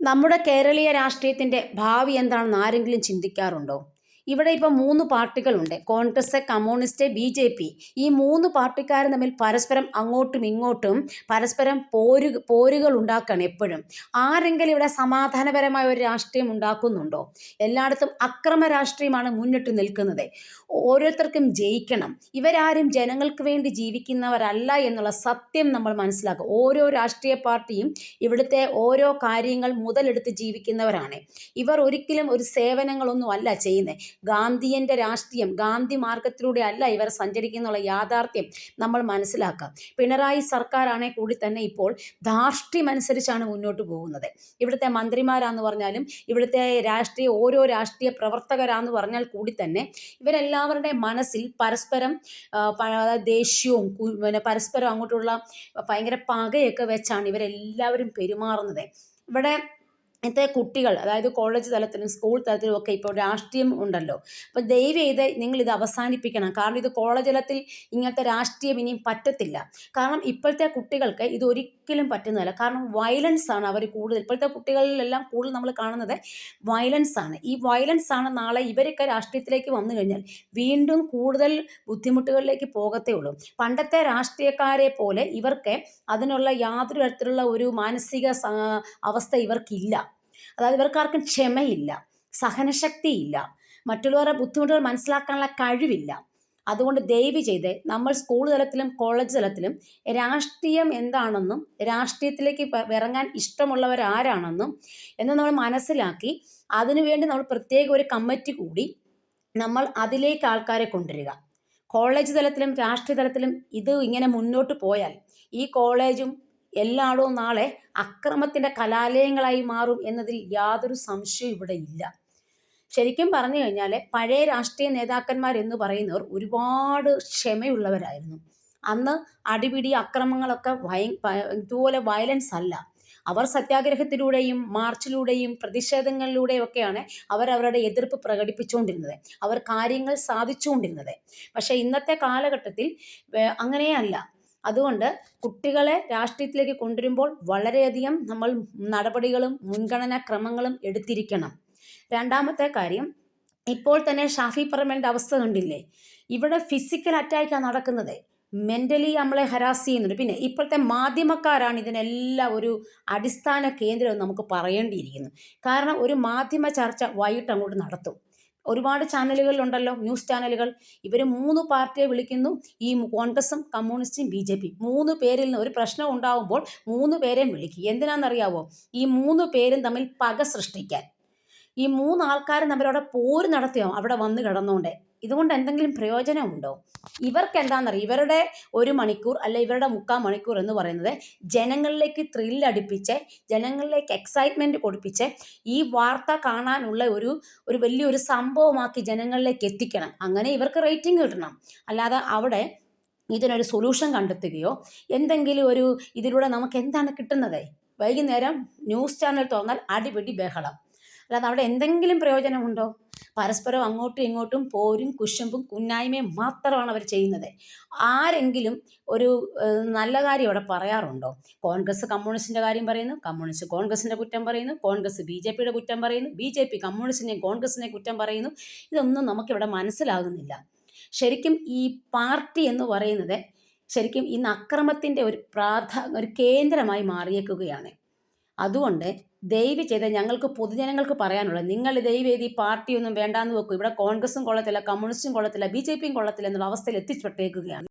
നമ്മുടെ കേരളീയ രാഷ്ട്രീയത്തിന്റെ ഭാവി എന്താണെന്ന് ആരെങ്കിലും ചിന്തിക്കാറുണ്ടോ? ഇവിടെ ഇപ്പോൾ മൂന്ന് പാർട്ടികളുണ്ട്. Congress communist B J P. ഈ മൂന്ന് പാർട്ടിക്കാരും തമ്മിൽ പരസ്പരം അങ്ങോട്ടും ഇങ്ങോട്ടും പരസ്പരം പോരു പോരുകൾ ഉണ്ടാക്കുകയാണ് എപ്പോഴും. ആരെങ്കിലും ഇവിടെ സമാധാനപരമായ ഒരു രാഷ്ട്രീയം ഉണ്ടാക്കുന്നുണ്ടോ? എല്ലായിടത്തും അക്രമ രാഷ്ട്രീയമാണ് മുന്നിട്ട് നിൽക്കുന്നത്. ഓരോരുത്തർക്കും ജയിക്കണം. ഇവരാരും ജനങ്ങൾക്ക് വേണ്ടി ജീവിക്കുന്നവരല്ല എന്നുള്ള സത്യം നമ്മൾ മനസ്സിലാക്കുക. ഓരോ രാഷ്ട്രീയ പാർട്ടിയും ഇവിടുത്തെ ഓരോ കാര്യങ്ങൾ മുതലെടുത്ത് ജീവിക്കുന്നവരാണ്. ഇവർ ഒരിക്കലും ഒരു സേവനങ്ങളൊന്നും അല്ല ചെയ്യുന്നത്. ഗാന്ധിയന്റെ രാഷ്ട്രീയം ഗാന്ധി മാർഗത്തിലൂടെ അല്ല ഇവർ സഞ്ചരിക്കുന്നുള്ള യാഥാർത്ഥ്യം നമ്മൾ മനസ്സിലാക്കുക പിണറായി സർക്കാരാണെങ്കിൽ കൂടി തന്നെ ഇപ്പോൾ ധാർഷ്ട്യമനുസരിച്ചാണ് മുന്നോട്ട് പോകുന്നത്. ഇവിടുത്തെ മന്ത്രിമാരാന്ന് പറഞ്ഞാലും ഇവിടുത്തെ രാഷ്ട്രീയ ഓരോ രാഷ്ട്രീയ പ്രവർത്തകരാന്ന് പറഞ്ഞാൽ കൂടി തന്നെ ഇവരെല്ലാവരുടെ മനസ്സിൽ പരസ്പരം ദേഷ്യവും പിന്നെ പരസ്പരം അങ്ങോട്ടുള്ള ഭയങ്കര പകയൊക്കെ വെച്ചാണ് ഇവരെല്ലാവരും പെരുമാറുന്നത്. ഇവിടെ ഇന്നത്തെ കുട്ടികൾ അതായത് കോളേജ് തലത്തിലും സ്കൂൾ തലത്തിലും ഒക്കെ ഇപ്പോൾ രാഷ്ട്രീയം ഉണ്ടല്ലോ. അപ്പോൾ ദയവ് ചെയ്ത് നിങ്ങൾ ഇത് അവസാനിപ്പിക്കണം. കാരണം ഇത് കോളേജ് തലത്തിൽ ഇങ്ങനത്തെ രാഷ്ട്രീയം ഇനിയും പറ്റത്തില്ല. കാരണം ഇപ്പോഴത്തെ കുട്ടികൾക്ക് ഇത് ഒരിക്കലും പറ്റുന്നതല്ല. കാരണം വയലൻസ് ആണ് അവർ കൂടുതൽ. ഇപ്പോഴത്തെ കുട്ടികളിലെല്ലാം കൂടുതൽ നമ്മൾ കാണുന്നത് വയലൻസ് ആണ്. ഈ വയലൻസ് ആണ് നാളെ ഇവരൊക്കെ രാഷ്ട്രീയത്തിലേക്ക് വന്നു കഴിഞ്ഞാൽ വീണ്ടും കൂടുതൽ ബുദ്ധിമുട്ടുകളിലേക്ക് പോകത്തേ ഉള്ളൂ. പണ്ടത്തെ രാഷ്ട്രീയക്കാരെ പോലെ ഇവർക്ക് അതിനുള്ള യാതൊരു തരത്തിലുള്ള ഒരു മാനസിക അവസ്ഥ ഇവർക്കില്ല. അതായത് ഇവർക്കാർക്കും ക്ഷമയില്ല സഹനശക്തിയില്ല മറ്റുള്ളവരുടെ ബുദ്ധിമുട്ടുകൾ മനസ്സിലാക്കാനുള്ള കഴിവില്ല. അതുകൊണ്ട് ദയവ് ചെയ്ത് നമ്മൾ സ്കൂൾ തലത്തിലും കോളേജ് തലത്തിലും രാഷ്ട്രീയം എന്താണെന്നും രാഷ്ട്രീയത്തിലേക്ക് ഇറങ്ങാൻ ഇഷ്ടമുള്ളവരാരാണെന്നും എന്ന് നമ്മൾ മനസ്സിലാക്കി അതിനുവേണ്ടി നമ്മൾ പ്രത്യേക ഒരു കമ്മിറ്റി കൂടി നമ്മൾ അതിലേക്ക് ആൾക്കാരെ കൊണ്ടുവരിക. കോളേജ് തലത്തിലും രാഷ്ട്രീയ തലത്തിലും ഇത് ഇങ്ങനെ മുന്നോട്ട് പോയാൽ ഈ കോളേജും എല്ലായിടവും നാളെ അക്രമത്തിന്റെ കലാലയങ്ങളായി മാറും എന്നതിൽ യാതൊരു സംശയവും ഇവിടെ ഇല്ല. ശരിക്കും പറഞ്ഞു കഴിഞ്ഞാൽ പഴയ രാഷ്ട്രീയ നേതാക്കന്മാർ എന്ന് പറയുന്നവർ ഒരുപാട് ക്ഷമയുള്ളവരായിരുന്നു. അന്ന് അടിപിടി അക്രമങ്ങളൊക്കെ ഭയ ഇതുപോലെ വയലൻസ് അല്ല. അവർ സത്യാഗ്രഹത്തിലൂടെയും മാർച്ചിലൂടെയും പ്രതിഷേധങ്ങളിലൂടെയും ഒക്കെയാണ് അവർ അവരുടെ എതിർപ്പ് പ്രകടിപ്പിച്ചുകൊണ്ടിരുന്നത്. അവർ കാര്യങ്ങൾ സാധിച്ചുകൊണ്ടിരുന്നത്. പക്ഷേ ഇന്നത്തെ കാലഘട്ടത്തിൽ അങ്ങനെയല്ല. അതുകൊണ്ട് കുട്ടികളെ രാഷ്ട്രീയത്തിലേക്ക് കൊണ്ടുവരുമ്പോൾ വളരെയധികം നമ്മൾ നടപടികളും മുൻഗണനാ ക്രമങ്ങളും എടുത്തിരിക്കണം. രണ്ടാമത്തെ കാര്യം ഇപ്പോൾ തന്നെ ഷാഫി പറമ്പലിന്റെ അവസ്ഥ കണ്ടില്ലേ? ഇവിടെ ഫിസിക്കൽ അറ്റാക്കാണ് നടക്കുന്നത്. മെന്റലി നമ്മളെ ഹരാസ് ചെയ്യുന്നുണ്ട്. പിന്നെ ഇപ്പോഴത്തെ മാധ്യമക്കാരാണ് ഇതിനെല്ലാം ഒരു അടിസ്ഥാന കേന്ദ്രം നമുക്ക് പറയേണ്ടിയിരിക്കുന്നു. കാരണം ഒരു മാധ്യമ ചർച്ച വൈകിട്ട് അങ്ങോട്ട് നടത്തും. ഒരുപാട് ചാനലുകൾ ഉണ്ടല്ലോ ന്യൂസ് ചാനലുകൾ. ഇവർ മൂന്ന് പാർട്ടിയെ വിളിക്കുന്നു. ഈ കോൺഗ്രസും കമ്മ്യൂണിസ്റ്റും ബി ജെ പി മൂന്ന് പേരിൽ നിന്ന് ഒരു പ്രശ്നം ഉണ്ടാകുമ്പോൾ മൂന്ന് പേരെയും വിളിക്കും. എന്തിനാണെന്നറിയാവോ? ഈ മൂന്ന് പേരും തമ്മിൽ പക സൃഷ്ടിക്കാൻ. ഈ മൂന്ന് ആൾക്കാരും തമ്മിലവിടെ പോര് നടത്തിയോ? അവിടെ വന്ന് കിടന്നുകൊണ്ട് ഇതുകൊണ്ട് എന്തെങ്കിലും പ്രയോജനമുണ്ടോ? ഇവർക്ക് എന്താണെന്നറിയാം ഇവരുടെ ഒരു മണിക്കൂർ അല്ലെ ഇവരുടെ മുക്കാൽ മണിക്കൂർ എന്ന് പറയുന്നത് ജനങ്ങളിലേക്ക് ത്രില്ലടിപ്പിച്ച് ജനങ്ങളിലേക്ക് എക്സൈറ്റ്മെന്റ് കൊടുപ്പിച്ച് ഈ വാർത്ത കാണാനുള്ള ഒരു ഒരു വലിയൊരു സംഭവമാക്കി ജനങ്ങളിലേക്ക് എത്തിക്കണം. അങ്ങനെ ഇവർക്ക് റേറ്റിംഗ് കിട്ടണം. അല്ലാതെ അവിടെ ഇതിനൊരു സൊല്യൂഷൻ കണ്ടെത്തുകയോ എന്തെങ്കിലും ഒരു ഇതിലൂടെ നമുക്ക് എന്താണ് കിട്ടുന്നത്? വൈകുന്നേരം ന്യൂസ് ചാനൽ തുറന്നാൽ അടിപിടി ബഹളം. അല്ലാതെ അവിടെ എന്തെങ്കിലും പ്രയോജനമുണ്ടോ? പരസ്പരം അങ്ങോട്ടും ഇങ്ങോട്ടും പോരും കുശമ്പും കുന്നായ്മയും മാത്രമാണ് അവർ ചെയ്യുന്നത്. ആരെങ്കിലും ഒരു നല്ല കാര്യം ഇവിടെ പറയാറുണ്ടോ? കോൺഗ്രസ് കമ്മ്യൂണിസ്റ്റിന്റെ കാര്യം പറയുന്നു കമ്മ്യൂണിസ്റ്റ് കോൺഗ്രസിന്റെ കുറ്റം പറയുന്നു കോൺഗ്രസ് ബി ജെ പിയുടെ കുറ്റം പറയുന്നു ബി ജെ പി കമ്മ്യൂണിസ്റ്റിനെയും കോൺഗ്രസിനെയും കുറ്റം പറയുന്നു. ഇതൊന്നും നമുക്കിവിടെ മനസ്സിലാകുന്നില്ല. ശരിക്കും ഈ പാർട്ടി എന്ന് പറയുന്നത് ശരിക്കും ഇന്ന് അക്രമത്തിന്റെ ഒരു പ്രാധാ ഒരു കേന്ദ്രമായി മാറിയേക്കുകയാണ്. അതുകൊണ്ട് ദയവ് ചെയ്ത് ഞങ്ങൾക്ക് പൊതുജനങ്ങൾക്ക് പറയാനുള്ളത് നിങ്ങൾ ദയവ് ചെയ്ത് ഈ പാർട്ടിയൊന്നും വേണ്ടാന്ന് വെക്കും. ഇവിടെ കോൺഗ്രസും കൊള്ളത്തില്ല കമ്മ്യൂണിസ്റ്റും കൊള്ളത്തില്ല ബി ജെ പിയും കൊള്ളത്തില്ല എന്നുള്ള അവസ്ഥയിൽ എത്തിപ്പെട്ടേക്കുകയാണ്